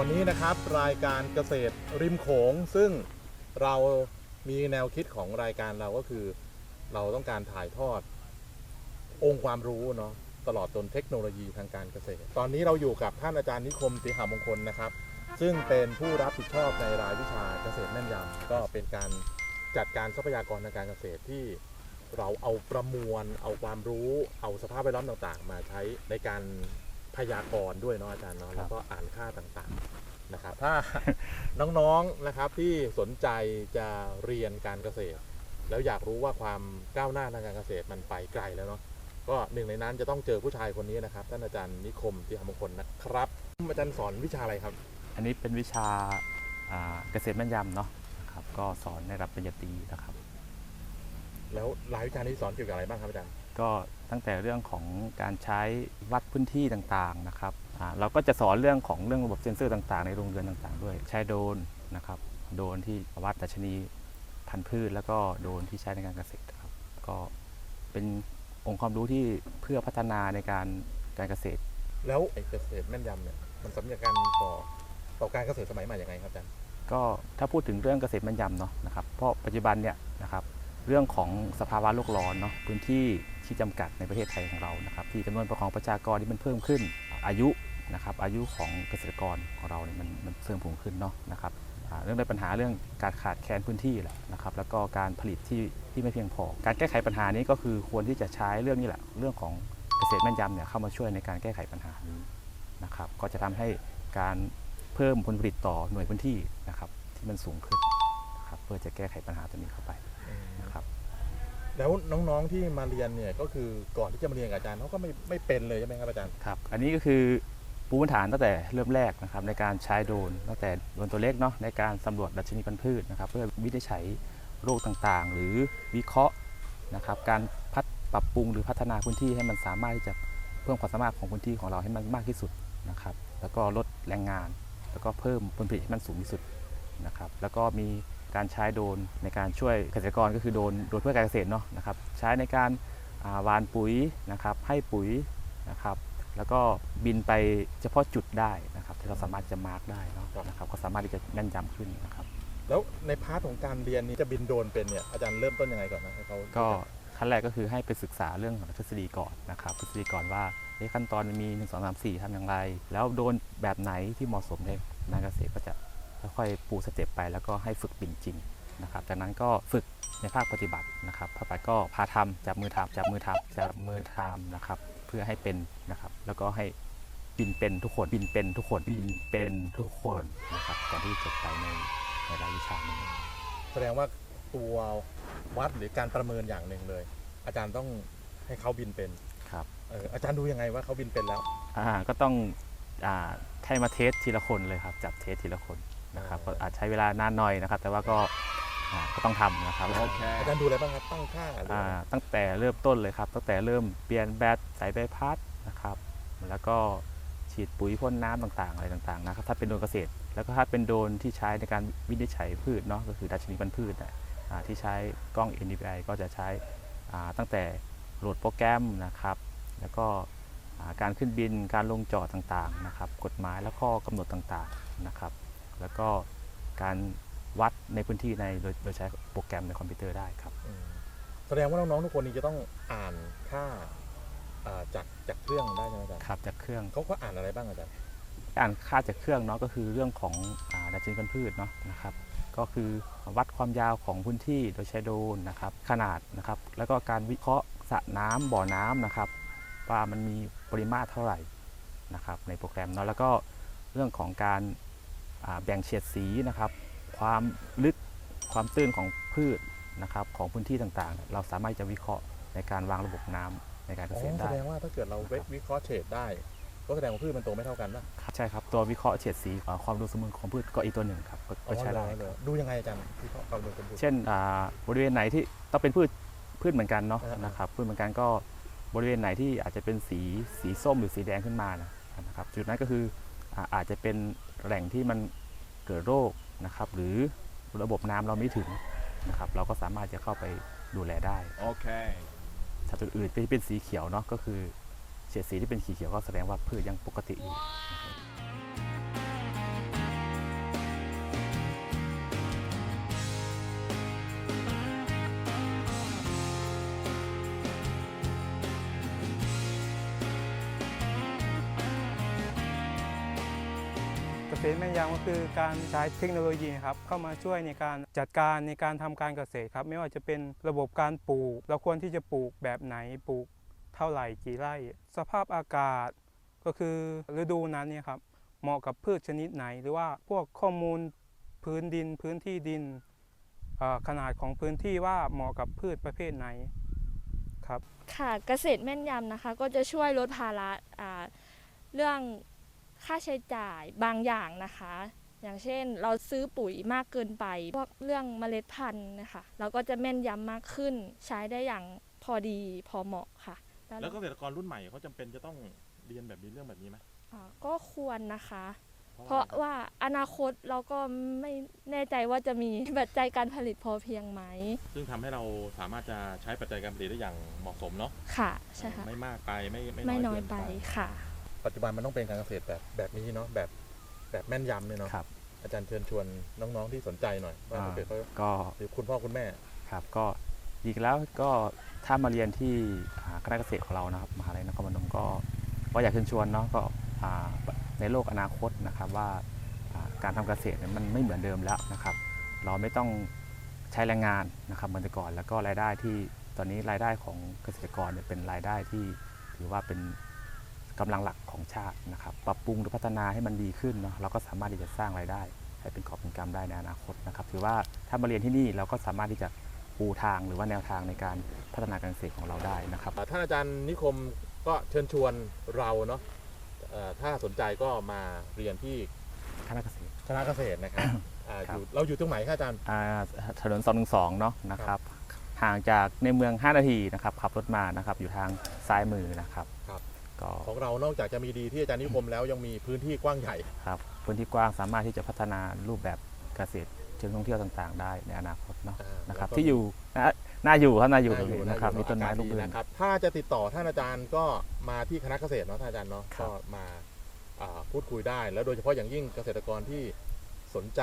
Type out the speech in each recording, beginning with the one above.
วันนี้นะครับรายการเกษตรริมโขง ซึ่งเรามีแนวคิดของรายการเราก็คือ เราต้องการถ่ายทอด องค์ความรู้เนาะตลอดจนเทคโนโลยีทางการเกษตร ตอนนี้เราอยู่กับท่านอาจารย์นิคมศรีหามงคลนะครับ ซึ่งเป็นผู้รับผิดชอบในรายวิชาเกษตรแม่นยำก็เป็นการจัดการทรัพยากรทางการเกษตรที่เราเอาประมวล เอาความรู้ เอาสภาพแวดล้อมต่างๆ มาใช้ในการ พยากรณ์ด้วยเนาะอาจารย์เนาะครับแล้วก็อ่านค่าต่างๆนะครับ ถ้าน้องๆนะครับที่สนใจจะเรียนการเกษตร แล้วอยากรู้ว่าความก้าวหน้าทางการเกษตรมันไปไกลแล้วเนาะก็หนึ่งในนั้นจะต้องเจอผู้ชายคนนี้นะครับท่านอาจารย์นิคมศรีหามงคลนะครับอาจารย์สอนวิชาอะไรครับ อันนี้เป็นวิชาอ่าเกษตรแม่นยำเนาะนะครับก็สอนในระดับปริญญาตรีนะครับ แล้วรายวิชานี้สอนเกี่ยวกับอะไรบ้างครับอาจารย์ ก็ตั้งแต่เรื่องของการใช้วัดพื้นที่ต่างๆนะครับอ่าเราก็จะสอนเรื่องของเรื่องระบบเซ็นเซอร์ต่างๆ ในโรงเรือนต่างๆ ด้วยใช้โดรนนะครับโดรนที่วัดดัชนีพันธุ์พืช แล้วก็โดรนที่ใช้ในการเกษตรครับก็เป็นองค์ความรู้ที่เพื่อพัฒนาในการการเกษตร แล้วไอ้เกษตรแม่นยำเนี่ยมันสำคัญต่อต่อการเกษตรสมัยใหม่ยังไงครับอาจารย์ก็ถ้าพูดถึงเรื่องเกษตรแม่นยำเนาะนะครับเพราะปัจจุบันเนี่ยนะครับเรื่องของสภาวะโลกร้อนเนาะพื้นที่ ที่จำกัดในประเทศไทยของเรานะครับที่จำนวนของประชากรที่มันเพิ่มขึ้นอายุนะครับอายุของเกษตรกรของเราเนี่ยมันมันเพิ่มพูนขึ้นเนาะนะครับเรื่องในปัญหาเรื่องการขาดแคลนพื้นที่แหละนะครับแล้วก็การผลิตที่ที่ไม่เพียงพอ การแก้ไขปัญหานี้ก็คือควรที่จะใช้เรื่องนี้แหละเรื่องของเกษตรแม่นยำเนี่ยเข้ามาช่วยในการแก้ไขปัญหานี้นะครับก็จะทำให้การเพิ่มผลผลิตต่อหน่วยพื้นที่นะครับที่มันสูงขึ้นนะครับเพื่อจะแก้ไขปัญหาตัวนี้เข้าไปนะครับ แล้วน้องๆที่มาเรียนเนี่ยก็คือก่อนที่จะมาเรียนกับอาจารย์เขาก็ไม่ไม่เป็นเลยใช่ไหมครับอาจารย์ครับ อันนี้ก็คือปูพื้นฐานตั้งแต่เริ่มแรกนะครับในการใช้โดรนตั้งแต่โดรนตัวเล็กเนาะในการสำรวจดัชนีพันธุ์พืชนะครับ เพื่อวินิจฉัยโรคต่างๆ หรือวิเคราะห์นะครับ การพัฒปรับปรุงหรือพัฒนาพื้นที่ให้มันสามารถที่จะเพิ่มความสามารถของพื้นที่ของเราให้มันมากที่สุดนะครับ แล้วก็ลดแรงงาน แล้วก็เพิ่มผลผลิตให้มันสูงที่สุดนะครับ แล้วก็มี การใช้โดรนในการช่วยเกษตรกรก็คือโดรนโดรนเพื่อการเกษตรเนาะนะครับใช้ในการอ่าหวานปุ๋ยนะครับให้ปุ๋ยนะครับแล้วก็บินไปเฉพาะจุดได้นะครับที่เราสามารถจะมาร์กได้เนาะนะครับก็สามารถที่จะแม่นยำขึ้นนะครับแล้วในพาร์ทของการเรียนนี้จะบินโดรนเป็นเนี่ยอาจารย์เริ่มต้นยังไงก่อนนะให้เขาก็ขั้นแรกก็คือให้ไปศึกษาเรื่องของทฤษฎีก่อนนะครับทฤษฎีก่อนว่าเอ๊ะขั้นตอนมันมี1 2 3 4ทำอย่างไร แล้วโดนแบบไหนที่เหมาะสมในงานเกษตรก็จะ ค่อยๆปูสเต็ปไปแล้วก็ให้ฝึกบินจริงนะครับจากนั้นก็ฝึกในภาคปฏิบัตินะครับภาคปฏิบัติก็พาทำจับมือทำจับมือทำจับมือทำนะครับ เพื่อให้เป็นนะครับ แล้วก็ให้บินเป็นทุกคนบินเป็นทุกคนบินเป็นทุกคนนะครับก่อนที่จะจบไปในในรายวิชานี้แสดงว่าตัววัดหรือการประเมินอย่างหนึ่งเลย อาจารย์ต้องให้เขาบินเป็นครับเอออาจารย์ดูยังไงว่าเขาบินเป็นแล้วอ่าก็ต้องอ่าให้มาเทสทีละคนเลยครับ จับเทสทีละคน นะครับอ่าก็อาจใช้เวลานานหน่อยนะครับ แต่ว่าก็อ่าก็ต้องทำนะครับ อาจารย์ดูอะไรบ้างครับตั้งค่าหรืออ่าอะไรตั้งแต่เริ่มต้นเลยครับ ตั้งแต่เริ่มเปลี่ยนแบตใส่ใบพัดนะครับ แล้วก็ฉีดปุ๋ยพ่นน้ำต่างๆ อะไรต่างๆนะครับถ้าเป็นโดรนเกษตร แล้วก็ถ้าเป็นโดรนที่ใช้ในการวินิจฉัยพืชเนาะก็คือดัชนีพันธุ์พืชน่ะอ่าที่ใช้กล้อง NDVI ก็จะใช้อ่าตั้งแต่โหลดโปรแกรมนะครับ แล้วก็อ่าการขึ้นบินการลงจอดต่างๆนะครับ กฎหมายและข้อกำหนดต่างๆนะครับ แล้วก็การวัดในพื้นที่ในโดยโดยใช้โปรแกรมในคอมพิวเตอร์ได้ครับ อืมแสดงว่าน้องๆทุกคนนี้จะต้องอ่านค่าอ่าจากจากเครื่องได้ใช่ไหมอาจารย์ครับจากเครื่อง เขาก็อ่านอะไรบ้างอาจารย์อ่านค่าจากเครื่องเนาะก็คือเรื่องของอาดัชนีพันธุ์พืชเนาะนะครับ ก็คือวัดความยาวของพื้นที่โดยใช้โดรนนะครับ ขนาดนะครับ แล้วก็การวิเคราะห์สระน้ำบ่อน้ำนะครับ ว่ามันมีปริมาตรเท่าไหร่นะครับในโปรแกรมเนาะแล้วก็เรื่องของการอ่า แบ่งเฉดสีนะครับ ความลึกความตื้นของพืชนะครับของพื้นที่ต่างๆ เราสามารถจะวิเคราะห์ในการวางระบบน้ำในการเกอ๋อษตรแสได้ดงว่าถ้าเกิดเราวิเคราะห์เฉดได้ก็แสดงว่าพืชมันโตไม่เท่ากันป่ะครับใช่ครับ ตัววิเคราะห์เฉดสีเอ่อความดูสมบูรณ์ของพืชก็อีกตัวหนึ่งครับก็อ๋ก็อใช้ได้เหรอเหรอดูยังไงอาจารย์วิเคราะห์ความเป็นสมบูรณ์เช่นอ่าบริเวณไหนที่ต้องเป็นพืชพืชเหมือนกันเนาะอ่าๆนะครับพืชเหมือนกันก็บริเวณไหนที่อาจจะเป็นสีสีส้มหรือสีแดงขึ้นมานะนะครับจุดนั้นก็คืออ่าอาจจะเป็น แหล่งที่มันเกิดโรคนะครับ หรือระบบน้ำเราไม่ถึงนะครับ เราก็สามารถจะเข้าไปดูแลได้ Okay. ถ้าจุดอื่นที่เป็นสีเขียวเนาะก็คือเฉดสีที่เป็นสีเขียวก็แสดงว่าพืชยังปกติอยู่ ตรแม่นยำก็คือการใช้เทคโนโลยีครับเข้ามาช่วยในการจัดการในการทำการเกษตรครับไม่ว่าจะเป็นระบบการปลูก เราควรที่จะปลูกแบบไหนปลูกเท่าไหร่กี่ไร่ สภาพอากาศก็คือฤดูนั้นเนี่ยครับเหมาะกับพืชชนิดไหน หรือว่าพวกข้อมูลพื้นดินพื้นที่ดินขนาดของพื้นที่ว่าเหมาะกับพืชประเภทไหนครับค่ะเกษตรแม่นยำนะคะ ก็จะช่วยลดภาระเรื่อง ค่าใช้จ่ายบางอย่างนะคะ อย่างเช่นเราซื้อปุ๋ยมากเกินไปพวกเรื่องเมล็ดพันธุ์นะคะเราก็จะแม่นยำมากขึ้น ใช้ได้อย่างพอดีพอเหมาะค่ะ แล้วเกษตรกรรุ่นใหม่เขาจำเป็นจะต้องเรียนแบบนี้เรื่องแบบนี้ไหมอ่าก็ควรนะคะ เพราะว่าอนาคตเราก็ไม่แน่ใจว่าจะมีปัจจัยการผลิตพอเพียงไหมซึ่งทำให้เราสามารถจะใช้ปัจจัยการผลิตได้อย่างเหมาะสมเนาะค่ะใช่ค่ะ ไม่มากไปไม่ไม่น้อยไป ค่ะ ปัจจุบันมันต้องเป็นการเกษตรแบบแบบนี้เนาะแบบแบบแม่นยำเนี่ยเนาะครับ อาจารย์เชิญชวนน้องๆที่สนใจหน่อยว่าอ่าถ้าเกิดเขาก็หรือคุณพ่อคุณแม่ครับก็อีกแล้วก็ถ้ามาเรียนที่อ่าคณะเกษตรของเรานะครับมหาลัยนครพนมก็ก็อยากเชิญชวนเนาะก็อ่าในโลกอนาคตนะครับว่าอ่าการทำเกษตรเนี่ยมันไม่เหมือนเดิมแล้วนะครับ เราไม่ต้องใช้แรงงานนะครับเหมือนแต่ก่อนแล้วก็รายได้ที่ตอนนี้รายได้ของเกษตรกรเนี่ยเป็นรายได้ที่ถือว่าเป็น กำลังหลักของชาตินะครับปรับปรุงหรือพัฒนาให้มันดีขึ้นเนาะเราก็สามารถที่จะสร้างรายได้ ให้เป็นกอบเป็นกำได้ในอนาคตนะครับถือว่าถ้ามาเรียนที่นี่เราก็สามารถที่จะปูทางหรือว่าแนวทางในการพัฒนาการเกษตรของเราได้นะครับอ่าท่านอาจารย์นิคมก็เชิญชวนเราเนาะเอ่อถ้าสนใจก็มาเรียนที่คณะเกษตรคณะเกษตรนะครับอ่าครับอยู่เราอยู่ตรงไหนครับอาจารย์อ่าถนนสองหนึ่งสองเนาะนะครับ ห่างจากในเมือง 5 นาทีนะครับขับรถมานะครับอยู่ทางซ้ายมือนะครับครับ ก็ของเรานอกจากจะมีดีที่อาจารย์นิคมแล้วยังมีพื้นที่กว้างใหญ่ครับพื้นที่กว้างสามารถที่จะพัฒนารูปแบบเกษตรเชิงท่องเที่ยวต่างๆ ได้ในอนาคตเนาะอ่านะครับแล้วก็ที่อยู่นะน่าอยู่ครับน่าอยู่น่าตรงนี้นะครับมีต้นไม้ร่มรื่นนะครับถ้าจะติดต่อท่านอาจารย์ก็มาที่คณะเกษตรเนาะท่านอาจารย์เนาะครัก็บมาอ่าพูดคุยได้ แล้วโดยเฉพาะอย่างยิ่งเกษตรกรที่สนใจ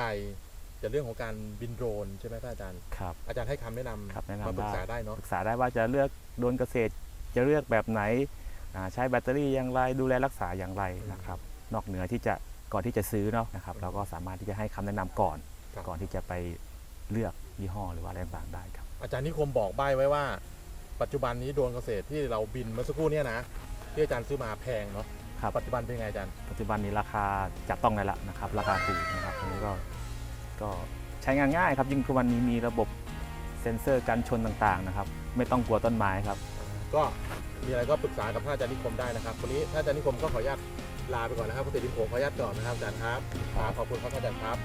จะเรื่องของการบินโดรนใช่ไหมท่านอาจารย์ครับอาจารย์ให้คำแนะนครับแนะำนำมาปรึกษาได้ได้เนาะปรึกษาได้ว่าจะเลือกโดรนเกษตรจะเลือกแบบไหนอ่า ใช้แบตเตอรี่อย่างไรดูแลรักษาอย่างไรนะครับ นอกเหนือที่จะก่อนที่จะซื้อเนาะนะครับ เราก็สามารถที่จะให้คำแนะนำก่อนครับก่อนที่จะไปเลือกยี่ห้อหรือว่าอะไรต่างๆได้ครับ อาจารย์นิคมบอกใบ้ไว้ว่า ปัจจุบันนี้โดรนเกษตรที่เราบินเมื่อสักครู่เนี่ยนะที่อาจารย์ซื้อมาแพงเนาะครับปัจจุบันเป็นไงอาจารย์ปัจจุบันนี้ราคาจับต้องได้ละนะครับ ราคาถูกนะครับอันนี้ก็ก็ใช้งานง่ายครับ ยิ่งทุกวันนี้มีระบบเซ็นเซอร์กันชนต่างๆนะครับ ไม่ต้องกลัวต้นไม้ครับ ก็ มีอะไรก็ปรึกษากับท่านอาจารย์นิคมได้นะครับวันนี้ท่านอาจารย์นิคมก็ขออนุญาตลาไปก่อนนะครับเกษตรดินโขงขออนุญาตก่อนนะครับอาจารย์ครับครับขอบคุณครับอาจารย์ครับ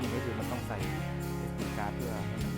จริงก็คือมันต้องใส่ SD card เพื่อให้มันมีข้อ